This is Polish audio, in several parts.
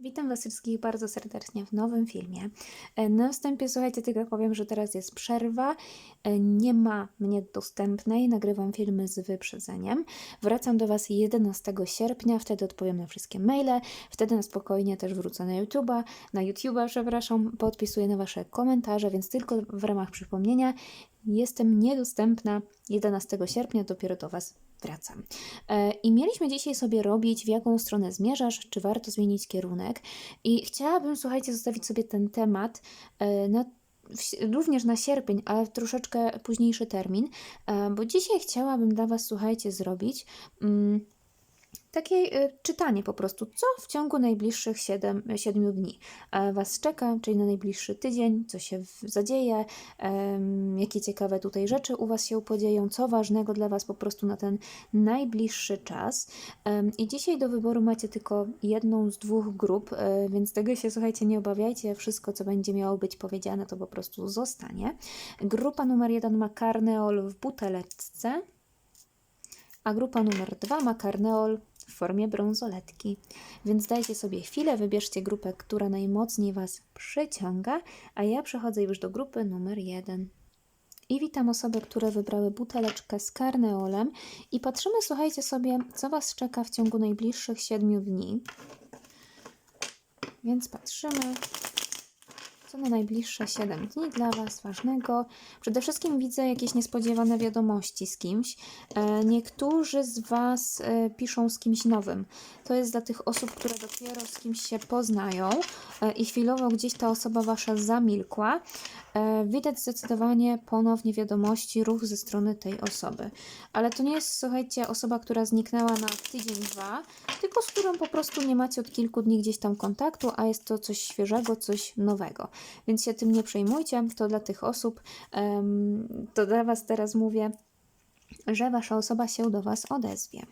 Witam Was wszystkich bardzo serdecznie w nowym filmie. E, Na wstępie słuchajcie, tylko powiem, że teraz jest przerwa. E, Nie ma mnie dostępnej, nagrywam filmy z wyprzedzeniem. Wracam do Was 11 sierpnia, wtedy odpowiem na wszystkie maile. Wtedy na spokojnie też wrócę na YouTube'a, na YouTube'a, przepraszam, podpisuję na Wasze komentarze, więc tylko w ramach przypomnienia jestem niedostępna 11 sierpnia, dopiero do Was wracam. E, I mieliśmy dzisiaj sobie robić, w jaką stronę zmierzasz, czy warto zmienić kierunek. I chciałabym, słuchajcie, zostawić sobie ten temat e, na, również na sierpień, ale troszeczkę późniejszy termin, e, bo dzisiaj chciałabym dla Was, słuchajcie, zrobić. Takie e, czytanie po prostu, co w ciągu najbliższych 7, 7 dni e, Was czeka, czyli na najbliższy tydzień, co się zadzieje, jakie ciekawe tutaj rzeczy u Was się podzieją, co ważnego dla Was po prostu na ten najbliższy czas. I dzisiaj do wyboru macie tylko jedną z dwóch grup, e, więc tego się słuchajcie, nie obawiajcie. Wszystko, co będzie miało być powiedziane, to po prostu zostanie. Grupa numer jeden ma karneol w buteleczce, a grupa numer dwa ma karneol w formie brązoletki. Więc dajcie sobie chwilę, wybierzcie grupę, która najmocniej Was przyciąga, a ja przechodzę już do grupy numer jeden. I witam osoby, które wybrały buteleczkę z karneolem i patrzymy, słuchajcie sobie, co Was czeka w ciągu najbliższych 7 dni. Więc patrzymy, na najbliższe 7 dni dla Was ważnego. Przede wszystkim widzę jakieś niespodziewane wiadomości z kimś. E, Niektórzy z Was e, piszą z kimś nowym. To jest dla tych osób, które dopiero z kimś się poznają e, i chwilowo gdzieś ta osoba Wasza zamilkła. E, Widać zdecydowanie ponownie wiadomości, ruch ze strony tej osoby. Ale to nie jest, słuchajcie, osoba, która zniknęła na tydzień, dwa, tylko z którą po prostu nie macie od kilku dni gdzieś tam kontaktu, a jest to coś świeżego, coś nowego. Więc się tym nie przejmujcie, to dla tych osób, to dla Was teraz mówię, że Wasza osoba się do Was odezwie.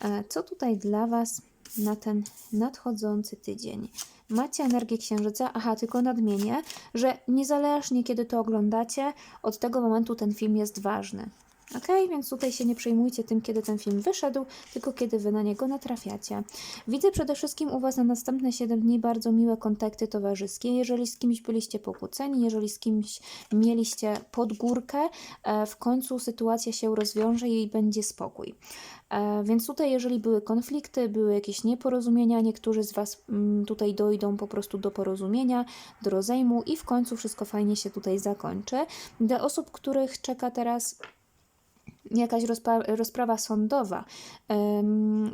E, Co tutaj dla Was na ten nadchodzący tydzień? Macie energię księżyca? Aha, tylko nadmienię, że niezależnie kiedy to oglądacie, od tego momentu ten film jest ważny. Ok, więc tutaj się nie przejmujcie tym, kiedy ten film wyszedł, tylko kiedy wy na niego natrafiacie. Widzę przede wszystkim u Was na następne 7 dni bardzo miłe kontakty towarzyskie. Jeżeli z kimś byliście pokłóceni, jeżeli z kimś mieliście podgórkę, e, w końcu sytuacja się rozwiąże i będzie spokój. E, Więc tutaj, jeżeli były konflikty, były jakieś nieporozumienia, niektórzy z Was mm, tutaj dojdą po prostu do porozumienia, do rozejmu i w końcu wszystko fajnie się tutaj zakończy. Dla osób, których czeka teraz jakaś rozprawa sądowa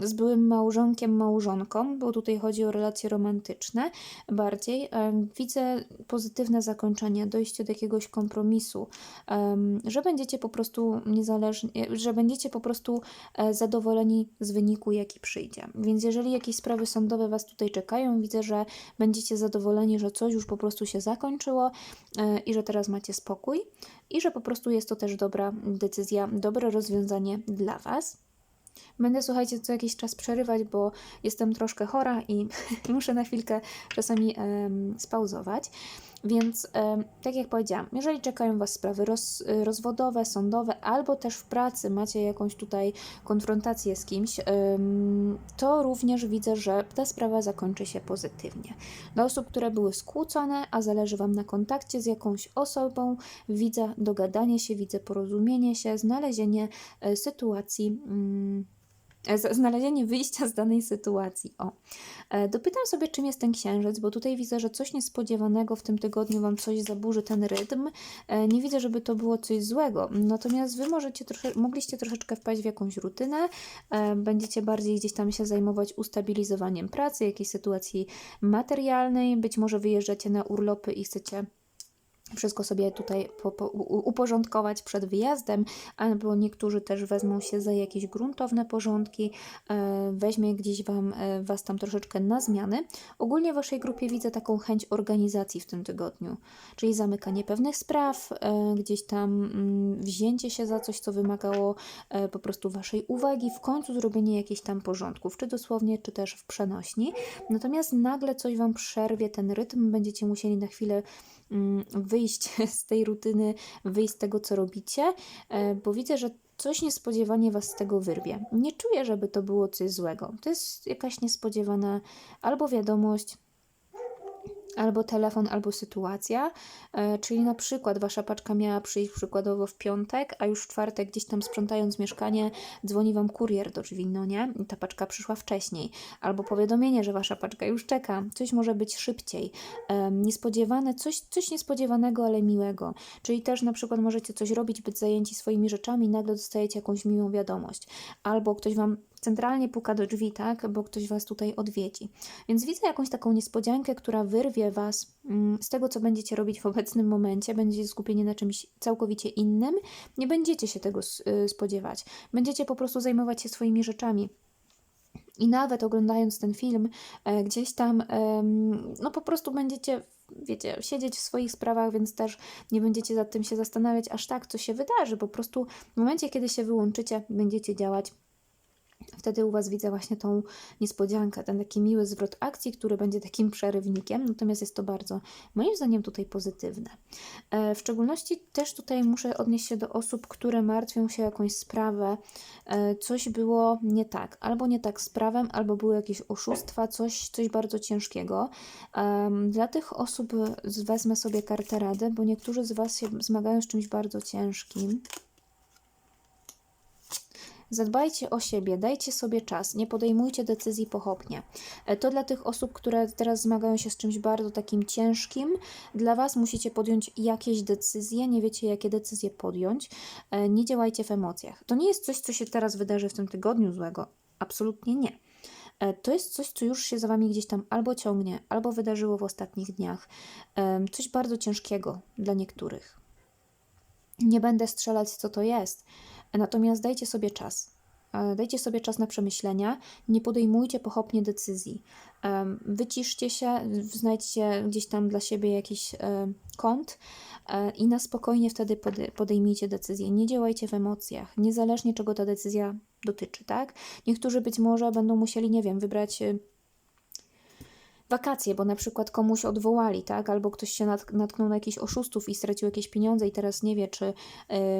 z byłym małżonkiem, małżonką, bo tutaj chodzi o relacje romantyczne bardziej. Widzę pozytywne zakończenie, dojście do jakiegoś kompromisu, że będziecie po prostu niezależnie, że będziecie po prostu e, zadowoleni z wyniku, jaki przyjdzie. Więc jeżeli jakieś sprawy sądowe Was tutaj czekają, widzę, że będziecie zadowoleni, że coś już po prostu się zakończyło e, i że teraz macie spokój i że po prostu jest to też dobra decyzja, dobre rozwiązanie dla Was. Będę, słuchajcie, co jakiś czas przerywać, bo jestem troszkę chora i muszę na chwilkę czasami em, spauzować. Więc, tak jak powiedziałam, jeżeli czekają Was sprawy roz, rozwodowe, sądowe, albo też w pracy macie jakąś tutaj konfrontację z kimś, to również widzę, że ta sprawa zakończy się pozytywnie. Dla osób, które były skłócone, a zależy Wam na kontakcie z jakąś osobą, widzę dogadanie się, widzę porozumienie się, znalezienie e, sytuacji. E, Znalezienie wyjścia z danej sytuacji. O. E, Dopytam sobie, czym jest ten księżyc, bo tutaj widzę, że coś niespodziewanego w tym tygodniu Wam coś zaburzy ten rytm. E, Nie widzę, żeby to było coś złego. Natomiast Wy możecie trosze, mogliście troszeczkę wpaść w jakąś rutynę, będziecie bardziej gdzieś tam się zajmować ustabilizowaniem pracy, jakiejś sytuacji materialnej, być może wyjeżdżacie na urlopy i chcecie wszystko sobie tutaj uporządkować przed wyjazdem, albo niektórzy też wezmą się za jakieś gruntowne porządki, e, weźmie gdzieś wam, e, Was tam troszeczkę na zmiany. Ogólnie w Waszej grupie widzę taką chęć organizacji w tym tygodniu, czyli zamykanie pewnych spraw, e, gdzieś tam mm, wzięcie się za coś, co wymagało po prostu Waszej uwagi, w końcu zrobienie jakichś tam porządków, czy dosłownie, czy też w przenośni. Natomiast nagle coś Wam przerwie ten rytm, będziecie musieli na chwilę wyjść z tej rutyny, wyjść z tego, co robicie, e, bo widzę, że coś niespodziewanie Was z tego wyrwie. Nie czuję, żeby to było coś złego. To jest jakaś niespodziewana albo wiadomość, albo telefon, albo sytuacja. E, czyli na przykład wasza paczka miała przyjść przykładowo w piątek, a już w czwartek gdzieś tam sprzątając mieszkanie dzwoni wam kurier do drzwi, no nie? I ta paczka przyszła wcześniej. Albo powiadomienie, że wasza paczka już czeka. Coś może być szybciej. E, niespodziewane, coś, coś niespodziewanego, ale miłego. Czyli też na przykład możecie coś robić, być zajęci swoimi rzeczami nagle dostajecie jakąś miłą wiadomość. Albo ktoś wam centralnie puka do drzwi, tak, bo ktoś Was tutaj odwiedzi. Więc widzę jakąś taką niespodziankę, która wyrwie Was mm, z tego, co będziecie robić w obecnym momencie. Będziecie skupieni na czymś całkowicie innym. Nie będziecie się tego y, spodziewać. Będziecie po prostu zajmować się swoimi rzeczami. I nawet oglądając ten film, e, gdzieś tam, no po prostu będziecie, wiecie, siedzieć w swoich sprawach, więc też nie będziecie nad tym się zastanawiać aż tak, co się wydarzy. Po prostu w momencie, kiedy się wyłączycie, będziecie działać Wtedy u Was widzę właśnie tą niespodziankę, ten taki miły zwrot akcji, który będzie takim przerywnikiem, natomiast jest to bardzo, moim zdaniem, tutaj pozytywne. E, W szczególności też tutaj muszę odnieść się do osób, które martwią się jakąś sprawę, e, coś było nie tak, albo nie tak z prawem, albo były jakieś oszustwa, coś, coś bardzo ciężkiego. Dla tych osób wezmę sobie kartę rady, bo niektórzy z Was się zmagają z czymś bardzo ciężkim. Zadbajcie o siebie, dajcie sobie czas, nie podejmujcie decyzji pochopnie. E, To dla tych osób, które teraz zmagają się z czymś bardzo takim ciężkim, dla Was musicie podjąć jakieś decyzje, nie wiecie jakie decyzje podjąć, E, nie działajcie w emocjach. To nie jest coś, co się teraz wydarzy w tym tygodniu złego, absolutnie nie. E, To jest coś, co już się za Wami gdzieś tam albo ciągnie, albo wydarzyło w ostatnich dniach. Coś bardzo ciężkiego dla niektórych. Nie będę strzelać, co to jest, natomiast dajcie sobie czas. E, Dajcie sobie czas na przemyślenia, nie podejmujcie pochopnie decyzji. Wyciszcie się, znajdźcie gdzieś tam dla siebie jakiś e, kąt e, i na spokojnie wtedy pode- podejmijcie decyzję. Nie działajcie w emocjach, niezależnie czego ta decyzja dotyczy, tak? Niektórzy być może będą musieli, nie wiem, wybrać wakacje, bo na przykład komuś odwołali, tak? Albo ktoś się natk- natknął na jakichś oszustów i stracił jakieś pieniądze i teraz nie wie, czy,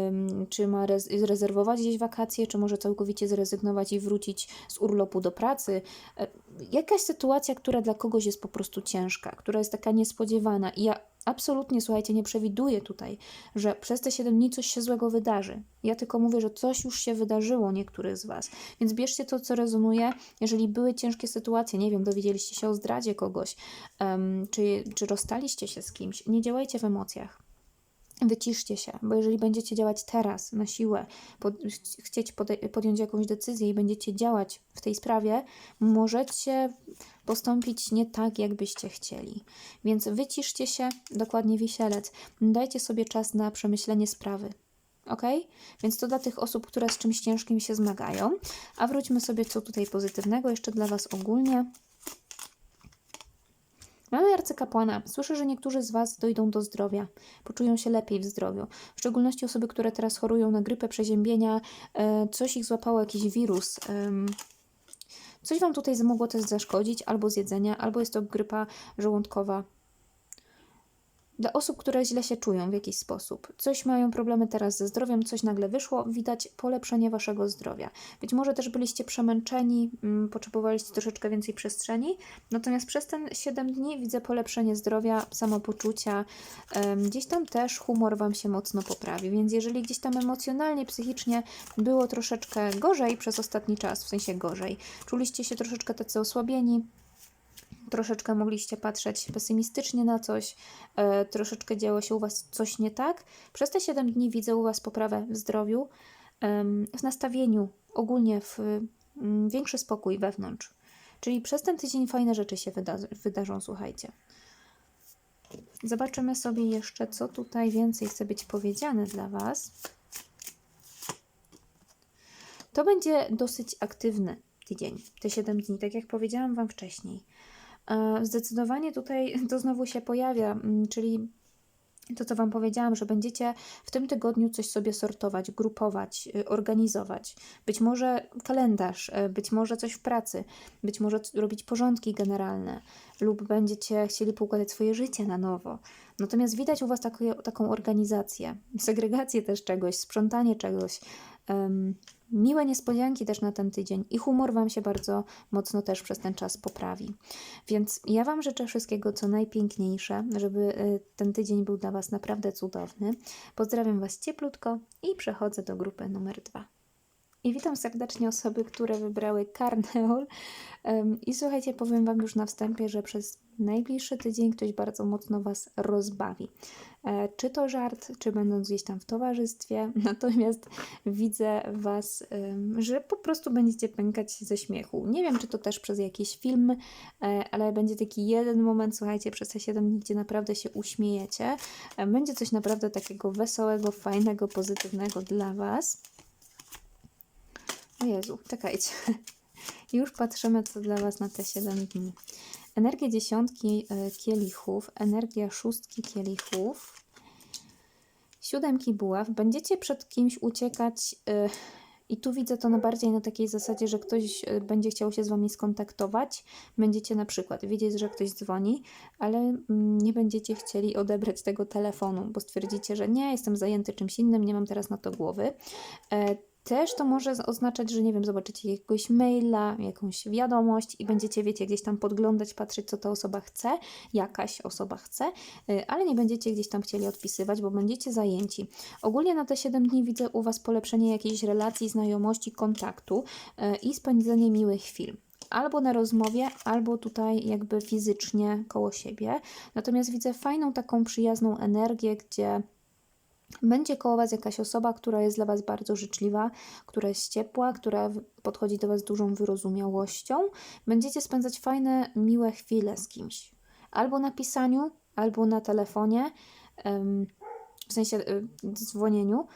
ym, czy ma rez- zrezerwować gdzieś wakacje, czy może całkowicie zrezygnować i wrócić z urlopu do pracy. E, Jakaś sytuacja, która dla kogoś jest po prostu ciężka, która jest taka niespodziewana i ja absolutnie, słuchajcie, nie przewiduję tutaj, że przez te 7 dni coś się złego wydarzy. Ja tylko mówię, że coś już się wydarzyło niektórych z Was. Więc bierzcie to, co rezonuje. Jeżeli były ciężkie sytuacje, nie wiem, dowiedzieliście się o zdradzie kogoś, em, czy, czy rozstaliście się z kimś, nie działajcie w emocjach. Wyciszcie się, bo jeżeli będziecie działać teraz na siłę, pod, chcieć podjąć jakąś decyzję i będziecie działać w tej sprawie, możecie postąpić nie tak, jakbyście chcieli. Więc wyciszcie się, dokładnie wisielec, dajcie sobie czas na przemyślenie sprawy. Ok? Więc to dla tych osób, które z czymś ciężkim się zmagają. A wróćmy sobie, co tutaj pozytywnego jeszcze dla Was ogólnie. Mamy arcykapłana. Słyszę, że niektórzy z Was dojdą do zdrowia, poczują się lepiej w zdrowiu. W szczególności osoby, które teraz chorują na grypę, przeziębienia, e, coś ich złapało, jakiś wirus. Coś Wam tutaj mogło też zaszkodzić, albo z jedzenia, albo jest to grypa żołądkowa. Dla osób, które źle się czują w jakiś sposób, coś mają problemy teraz ze zdrowiem, coś nagle wyszło, widać polepszenie Waszego zdrowia. Być może też byliście przemęczeni, mm, potrzebowaliście troszeczkę więcej przestrzeni, natomiast przez ten 7 dni widzę polepszenie zdrowia, samopoczucia, em, gdzieś tam też humor Wam się mocno poprawi, więc jeżeli gdzieś tam emocjonalnie, psychicznie było troszeczkę gorzej przez ostatni czas, w sensie gorzej, czuliście się troszeczkę tacy osłabieni, troszeczkę mogliście patrzeć pesymistycznie na coś, e, troszeczkę działo się u Was coś nie tak. Przez te 7 dni widzę u Was poprawę w zdrowiu, em, w nastawieniu, ogólnie w mm, większy spokój wewnątrz. Czyli przez ten tydzień fajne rzeczy się wyda wydarzą, słuchajcie. Zobaczymy sobie jeszcze, co tutaj więcej chce być powiedziane dla Was. To będzie dosyć aktywny tydzień, te 7 dni, tak jak powiedziałam Wam wcześniej. E, Zdecydowanie tutaj to znowu się pojawia, mm, czyli to, co Wam powiedziałam, że będziecie w tym tygodniu coś sobie sortować, grupować, y, organizować. Być może kalendarz, y, być może coś w pracy, być może robić porządki generalne, lub będziecie chcieli poukładać swoje życie na nowo. Natomiast widać u Was takie, taką organizację, segregację też czegoś, sprzątanie czegoś, em, miłe niespodzianki też na ten tydzień i humor Wam się bardzo mocno też przez ten czas poprawi. Więc ja Wam życzę wszystkiego co najpiękniejsze, żeby y, ten tydzień był dla Was naprawdę cudowny. Pozdrawiam Was cieplutko i przechodzę do grupy numer dwa. I witam serdecznie osoby, które wybrały karneol. I słuchajcie, powiem Wam już na wstępie, że przez najbliższy tydzień ktoś bardzo mocno Was rozbawi. E, Czy to żart, czy będąc gdzieś tam w towarzystwie. Natomiast widzę Was, że po prostu będziecie pękać ze śmiechu. Nie wiem, czy to też przez jakiś film, e, ale będzie taki jeden moment, słuchajcie, przez te 7 dni, gdzie naprawdę się uśmiejecie. E, Będzie coś naprawdę takiego wesołego, fajnego, pozytywnego dla Was. Jezu, czekajcie. Już patrzymy, co dla Was na te 7 dni. Energia dziesiątki e, kielichów, energia szóstki kielichów, siódemki buław. Będziecie przed kimś uciekać e, i tu widzę to na bardziej na takiej zasadzie, że ktoś e, będzie chciał się z Wami skontaktować. Będziecie na przykład wiedzieć, że ktoś dzwoni, ale mm, nie będziecie chcieli odebrać tego telefonu, bo stwierdzicie, że nie, jestem zajęty czymś innym, nie mam teraz na to głowy. Też to może oznaczać, że nie wiem, zobaczycie jakiegoś maila, jakąś wiadomość i będziecie, wiecie, gdzieś tam podglądać, patrzeć, co ta osoba chce, jakaś osoba chce, y, ale nie będziecie gdzieś tam chcieli odpisywać, bo będziecie zajęci. Ogólnie na te 7 dni widzę u Was polepszenie jakiejś relacji, znajomości, kontaktu y, i spędzenie miłych chwil albo na rozmowie, albo tutaj jakby fizycznie koło siebie. Natomiast widzę fajną taką przyjazną energię, gdzie będzie koło Was jakaś osoba, która jest dla Was bardzo życzliwa, która jest ciepła, która podchodzi do Was dużą wyrozumiałością. Będziecie spędzać fajne, miłe chwile z kimś. Albo na pisaniu, albo na telefonie, w sensie y, dzwonieniu, e,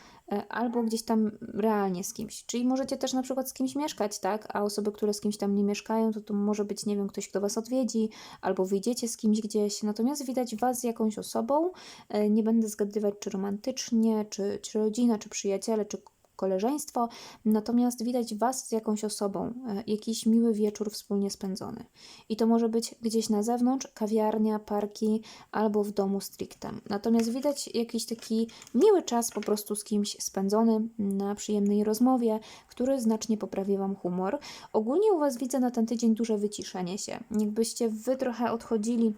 albo gdzieś tam realnie z kimś. Czyli możecie też na przykład z kimś mieszkać, tak? A osoby, które z kimś tam nie mieszkają, to to może być, nie wiem, ktoś, kto Was odwiedzi, albo wyjdziecie z kimś gdzieś. Natomiast widać Was z jakąś osobą, E, Nie będę zgadywać, czy romantycznie, czy, czy rodzina, czy przyjaciele, czy koleżeństwo, natomiast widać Was z jakąś osobą, e, jakiś miły wieczór wspólnie spędzony. I to może być gdzieś na zewnątrz, kawiarnia, parki albo w domu stricte. Natomiast widać jakiś taki miły czas po prostu z kimś spędzony na przyjemnej rozmowie, który znacznie poprawi Wam humor. Ogólnie u Was widzę na ten tydzień duże wyciszenie się. Jakbyście Wy trochę odchodzili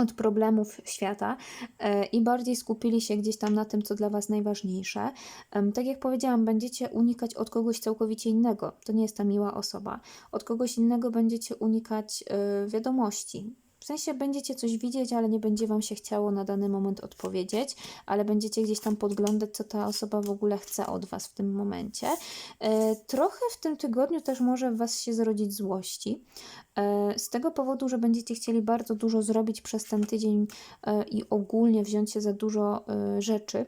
od problemów świata e, i bardziej skupili się gdzieś tam na tym, co dla Was najważniejsze. Tak jak powiedziałam, będziecie unikać od kogoś całkowicie innego. To nie jest ta miła osoba. Od kogoś innego będziecie unikać e, wiadomości. W sensie będziecie coś widzieć, ale nie będzie Wam się chciało na dany moment odpowiedzieć, ale będziecie gdzieś tam podglądać, co ta osoba w ogóle chce od Was w tym momencie. E, Trochę w tym tygodniu też może w Was się zrodzić złości. E, Z tego powodu, że będziecie chcieli bardzo dużo zrobić przez ten tydzień e, i ogólnie wziąć się za dużo rzeczy.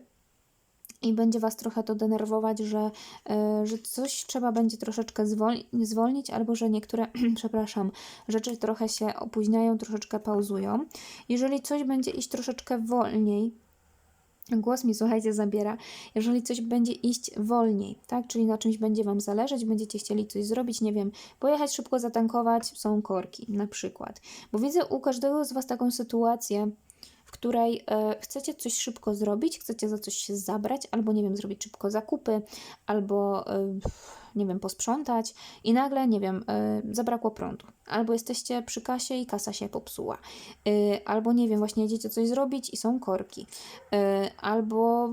I będzie Was trochę to denerwować, że, e, że coś trzeba będzie troszeczkę zwolni- zwolnić, albo że niektóre, przepraszam, rzeczy trochę się opóźniają, troszeczkę pauzują. Jeżeli coś będzie iść troszeczkę wolniej, Głos mi, słuchajcie, zabiera. Jeżeli coś będzie iść wolniej, tak? Czyli na czymś będzie Wam zależeć, będziecie chcieli coś zrobić, nie wiem, pojechać szybko zatankować, są korki na przykład. Bo widzę u każdego z Was taką sytuację, której e, chcecie coś szybko zrobić, chcecie za coś się zabrać, albo nie wiem, zrobić szybko zakupy, albo e, nie wiem, posprzątać i nagle, nie wiem, e, zabrakło prądu. Albo jesteście przy kasie i kasa się popsuła. E, albo nie wiem, właśnie jedziecie coś zrobić i są korki. E, albo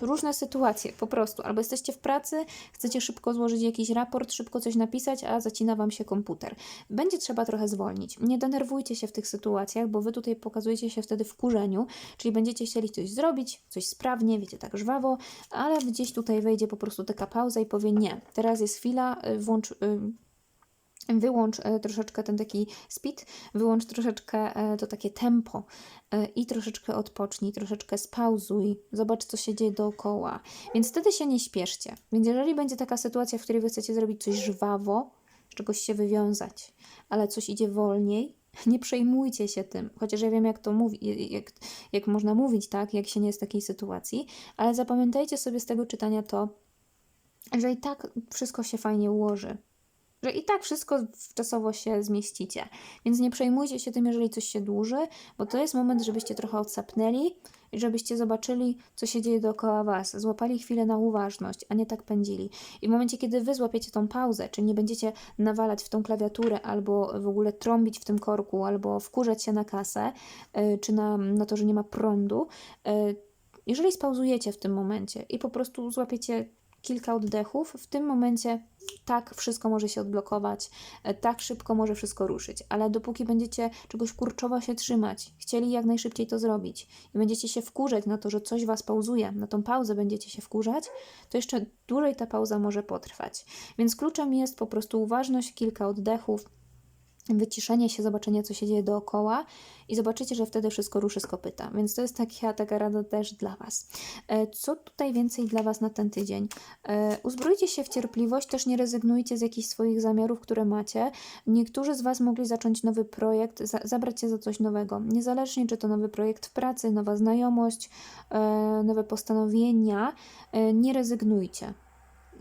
różne sytuacje po prostu. Albo jesteście w pracy, chcecie szybko złożyć jakiś raport, szybko coś napisać, a zacina Wam się komputer. Będzie trzeba trochę zwolnić. Nie denerwujcie się w tych sytuacjach, bo Wy tutaj pokazujecie się wtedy w kurzeniu, czyli będziecie chcieli coś zrobić, coś sprawnie, wiecie, tak żwawo, ale gdzieś tutaj wejdzie po prostu taka pauza i powie nie, teraz jest chwila, y, włącz... y, Wyłącz e, troszeczkę ten taki speed, wyłącz troszeczkę to takie tempo i troszeczkę odpocznij, troszeczkę spauzuj, zobacz co się dzieje dookoła. Więc wtedy się nie śpieszcie. Więc jeżeli będzie taka sytuacja, w której wy chcecie zrobić coś żwawo, z czegoś się wywiązać, ale coś idzie wolniej, nie przejmujcie się tym. Chociaż ja wiem, jak to mówi, jak, jak można mówić, tak, jak się nie jest w takiej sytuacji, ale zapamiętajcie sobie z tego czytania to, że i tak wszystko się fajnie ułoży że i tak wszystko czasowo się zmieścicie. Więc nie przejmujcie się tym, jeżeli coś się dłuży, bo to jest moment, żebyście trochę odsapnęli i żebyście zobaczyli, co się dzieje dookoła Was, złapali chwilę na uważność, a nie tak pędzili. I w momencie, kiedy Wy złapiecie tą pauzę, czy nie będziecie nawalać w tą klawiaturę, albo w ogóle trąbić w tym korku, albo wkurzać się na kasę, yy, czy na, na to, że nie ma prądu, yy, jeżeli spauzujecie w tym momencie i po prostu złapiecie kilka oddechów, w tym momencie tak wszystko może się odblokować, e, tak szybko może wszystko ruszyć, ale dopóki będziecie czegoś kurczowo się trzymać, chcieli jak najszybciej to zrobić i będziecie się wkurzać na to, że coś was pauzuje, na tą pauzę będziecie się wkurzać, to jeszcze dłużej ta pauza może potrwać. Więc kluczem jest po prostu uważność, kilka oddechów, wyciszenie się, zobaczenie, co się dzieje dookoła i zobaczycie, że wtedy wszystko ruszy z kopyta. Więc to jest taka, taka rada też dla Was. E, co tutaj więcej dla Was na ten tydzień? E, uzbrójcie się w cierpliwość, też nie rezygnujcie z jakichś swoich zamiarów, które macie. Niektórzy z Was mogli zacząć nowy projekt, za, zabrać się za coś nowego. Niezależnie, czy to nowy projekt w pracy, nowa znajomość, e, nowe postanowienia, nie rezygnujcie.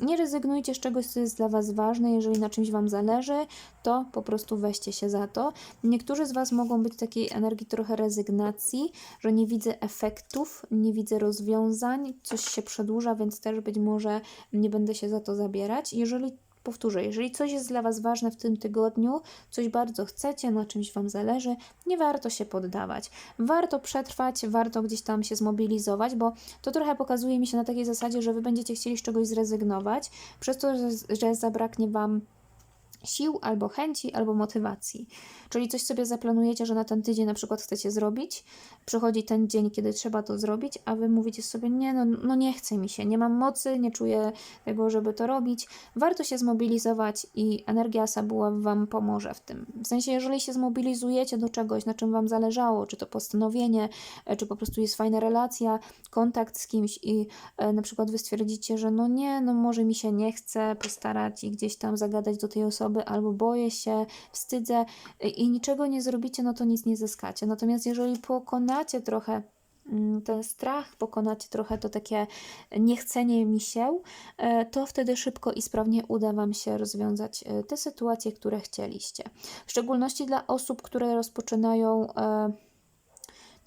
Nie rezygnujcie z czegoś, co jest dla Was ważne. Jeżeli na czymś Wam zależy, to po prostu weźcie się za to. Niektórzy z Was mogą być takiej energii trochę rezygnacji, że nie widzę efektów, nie widzę rozwiązań, coś się przedłuża, więc też być może nie będę się za to zabierać. Jeżeli Powtórzę, jeżeli coś jest dla Was ważne w tym tygodniu, coś bardzo chcecie, na czymś Wam zależy, nie warto się poddawać. Warto przetrwać, warto gdzieś tam się zmobilizować, bo to trochę pokazuje mi się na takiej zasadzie, że Wy będziecie chcieli z czegoś zrezygnować, przez to, że, że zabraknie Wam sił, albo chęci, albo motywacji. Czyli coś sobie zaplanujecie, że na ten tydzień na przykład chcecie zrobić, przychodzi ten dzień, kiedy trzeba to zrobić, a wy mówicie sobie, nie, no, no nie chce mi się, nie mam mocy, nie czuję tego, żeby to robić. Warto się zmobilizować i energia Sabuła Wam pomoże w tym. W sensie, jeżeli się zmobilizujecie do czegoś, na czym Wam zależało, czy to postanowienie, e, czy po prostu jest fajna relacja, kontakt z kimś i e, na przykład wy stwierdzicie, że no nie, no może mi się nie chce postarać i gdzieś tam zagadać do tej osoby, albo boję się, wstydzę e, i niczego nie zrobicie, no to nic nie zyskacie. Natomiast jeżeli pokonacie trochę mm, ten strach, pokonacie trochę to takie niechcenie mi się, e, to wtedy szybko i sprawnie uda Wam się rozwiązać te sytuacje, które chcieliście. W szczególności dla osób, które rozpoczynają e,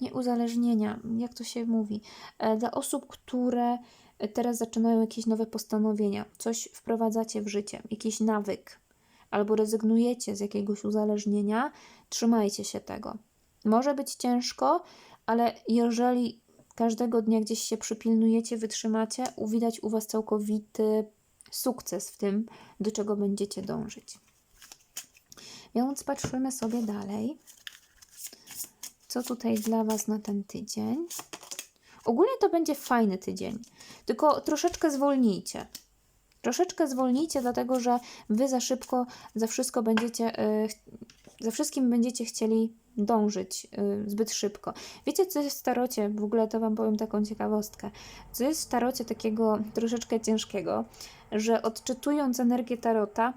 nie uzależnienia, jak to się mówi, dla osób, które teraz zaczynają jakieś nowe postanowienia, coś wprowadzacie w życie, jakiś nawyk, albo rezygnujecie z jakiegoś uzależnienia, trzymajcie się tego. Może być ciężko, ale jeżeli każdego dnia gdzieś się przypilnujecie, wytrzymacie, uwidać u Was całkowity sukces w tym, do czego będziecie dążyć. Więc patrzymy sobie dalej. Co tutaj dla Was na ten tydzień? Ogólnie to będzie fajny tydzień, tylko troszeczkę zwolnijcie. Troszeczkę zwolnijcie, dlatego że wy za szybko, za wszystko będziecie, e, za wszystkim będziecie chcieli dążyć e, zbyt szybko. Wiecie, co jest w tarocie? W ogóle to Wam powiem taką ciekawostkę. Co jest w tarocie takiego troszeczkę ciężkiego, że odczytując energię tarota,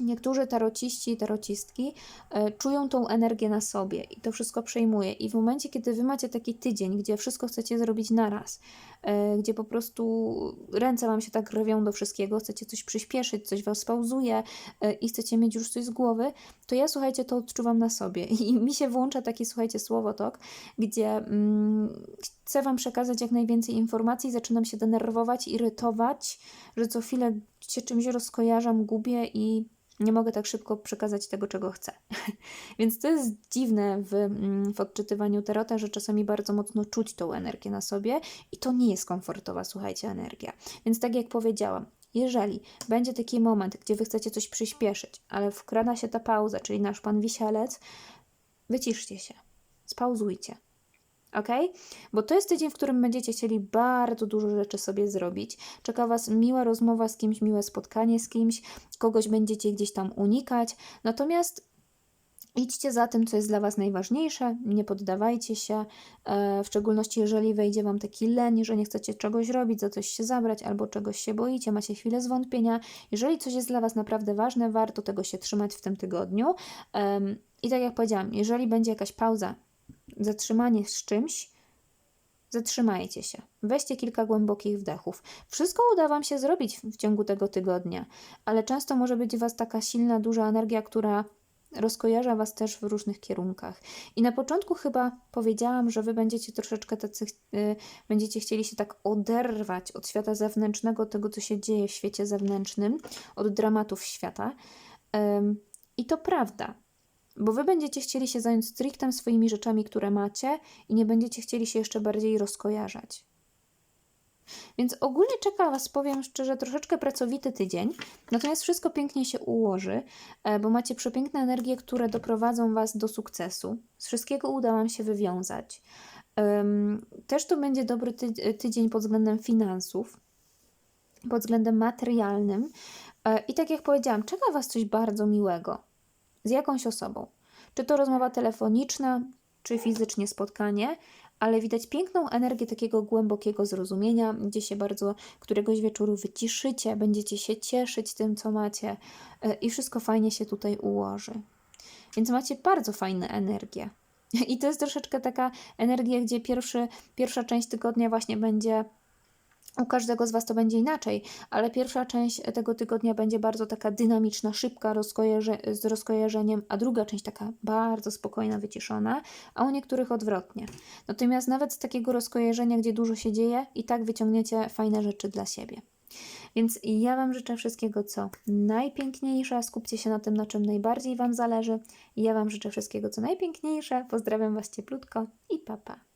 Niektórzy tarociści i tarocistki e, czują tą energię na sobie i to wszystko przejmuje. I w momencie, kiedy wy macie taki tydzień, gdzie wszystko chcecie zrobić naraz, e, gdzie po prostu ręce wam się tak rwią do wszystkiego, chcecie coś przyspieszyć, coś was pauzuje e, i chcecie mieć już coś z głowy, to ja słuchajcie, to odczuwam na sobie. I mi się włącza taki, słuchajcie, słowotok, gdzie mm, chcę wam przekazać jak najwięcej informacji, zaczynam się denerwować, irytować, że co chwilę się czymś rozkojarzam, gubię i nie mogę tak szybko przekazać tego, czego chcę. Więc to jest dziwne w, mm, w odczytywaniu tarota, że czasami bardzo mocno czuć tą energię na sobie i to nie jest komfortowa, słuchajcie, energia. Więc tak jak powiedziałam, jeżeli będzie taki moment, gdzie wy chcecie coś przyspieszyć, ale wkrada się ta pauza, czyli nasz pan wisielec, wyciszcie się, spauzujcie ok? Bo to jest tydzień, w którym będziecie chcieli bardzo dużo rzeczy sobie zrobić. Czeka Was miła rozmowa z kimś, miłe spotkanie z kimś, kogoś będziecie gdzieś tam unikać. Natomiast Idźcie za tym, co jest dla Was najważniejsze, nie poddawajcie się, e, w szczególności jeżeli wejdzie Wam taki leń, że nie chcecie czegoś robić, za coś się zabrać albo czegoś się boicie, macie chwilę zwątpienia. Jeżeli coś jest dla Was naprawdę ważne, warto tego się trzymać w tym tygodniu. I tak jak powiedziałam, jeżeli będzie jakaś pauza zatrzymanie z czymś, zatrzymajcie się, weźcie kilka głębokich wdechów. Wszystko uda Wam się zrobić w ciągu tego tygodnia, ale często może być w Was taka silna, duża energia, która rozkojarza Was też w różnych kierunkach. I na początku chyba powiedziałam, że Wy będziecie troszeczkę tacy, y, będziecie chcieli się tak oderwać od świata zewnętrznego, tego co się dzieje w świecie zewnętrznym, od dramatów świata. Ym, I to prawda, bo Wy będziecie chcieli się zająć strictem swoimi rzeczami, które macie i nie będziecie chcieli się jeszcze bardziej rozkojarzać. Więc ogólnie czeka Was, powiem szczerze, troszeczkę pracowity tydzień, natomiast wszystko pięknie się ułoży, e, bo macie przepiękne energie, które doprowadzą Was do sukcesu. Z wszystkiego uda Wam się wywiązać. Też to będzie dobry ty- tydzień pod względem finansów, pod względem materialnym. E, I tak jak powiedziałam, czeka Was coś bardzo miłego z jakąś osobą. Czy to rozmowa telefoniczna, czy fizycznie spotkanie, ale widać piękną energię takiego głębokiego zrozumienia, gdzie się bardzo któregoś wieczoru wyciszycie, będziecie się cieszyć tym, co macie e, i wszystko fajnie się tutaj ułoży. Więc macie bardzo fajne energie. I to jest troszeczkę taka energia, gdzie pierwszy, pierwsza część tygodnia właśnie będzie u każdego z Was to będzie inaczej, ale pierwsza część tego tygodnia będzie bardzo taka dynamiczna, szybka, rozkojarzy- z rozkojarzeniem, a druga część taka bardzo spokojna, wyciszona, a u niektórych odwrotnie. Natomiast nawet z takiego rozkojarzenia, gdzie dużo się dzieje, i tak wyciągniecie fajne rzeczy dla siebie. Więc ja Wam życzę wszystkiego, co najpiękniejsze. Skupcie się na tym, na czym najbardziej Wam zależy. Ja Wam życzę wszystkiego, co najpiękniejsze. Pozdrawiam Was cieplutko i papa. Pa.